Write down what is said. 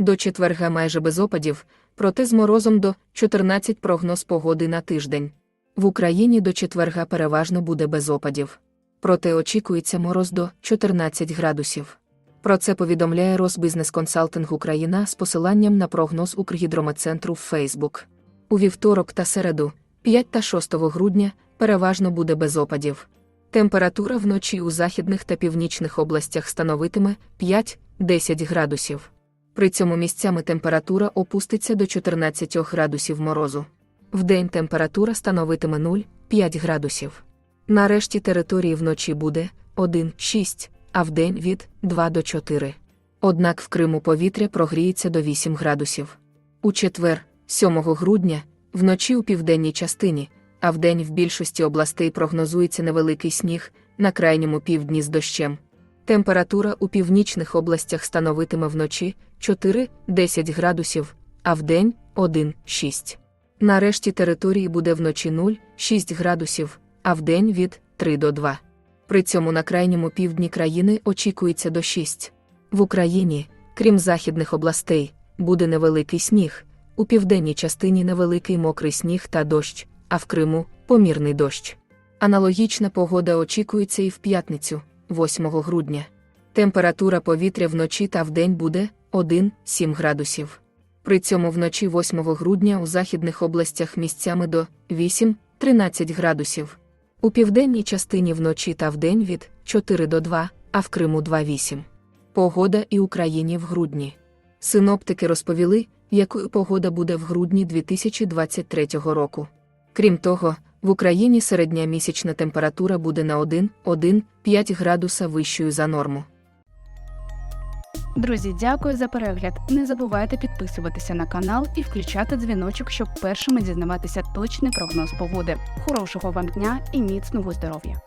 До четверга майже без опадів, проте з морозом до 14 прогноз погоди на тиждень. В Україні до четверга переважно буде без опадів. Проте очікується мороз до 14 градусів. Про це повідомляє Росбізнес Консалтинг Україна з посиланням на прогноз Укргідрометцентру в Фейсбук. У вівторок та середу, 5 та 6 грудня, переважно буде без опадів. Температура вночі у західних та північних областях становитиме 5-10 градусів. При цьому місцями температура опуститься до 14 градусів морозу. Вдень температура становитиме 0-5 градусів. На решті території вночі буде 1-6, а вдень від 2 до 4. Однак в Криму повітря прогріється до 8 градусів. У четвер, 7 грудня, вночі у південній частині, а вдень в більшості областей прогнозується невеликий сніг на крайньому півдні з дощем. Температура у північних областях становитиме вночі 4-10 градусів, а вдень 1-6. На решті території буде вночі 0-6 градусів, а вдень від 3 до 2. При цьому на крайньому півдні країни очікується до 6. В Україні, крім західних областей, буде невеликий сніг, у південній частині невеликий мокрий сніг та дощ, а в Криму помірний дощ. Аналогічна погода очікується і в п'ятницю, 8 грудня. Температура повітря вночі та вдень буде 1-7 градусів. При цьому вночі 8 грудня у західних областях місцями до 8-13 градусів. У південній частині вночі та вдень від 4 до 2, а в Криму 2-8. Погода і Україні в грудні. Синоптики розповіли, якою погода буде в грудні 2023 року. Крім того, в Україні середня місячна температура буде на 1-1,5 градуса вищою за норму. Друзі, дякую за перегляд. Не забувайте підписуватися на канал і включати дзвіночок, щоб першими дізнаватися точний прогноз погоди. Хорошого вам дня і міцного здоров'я!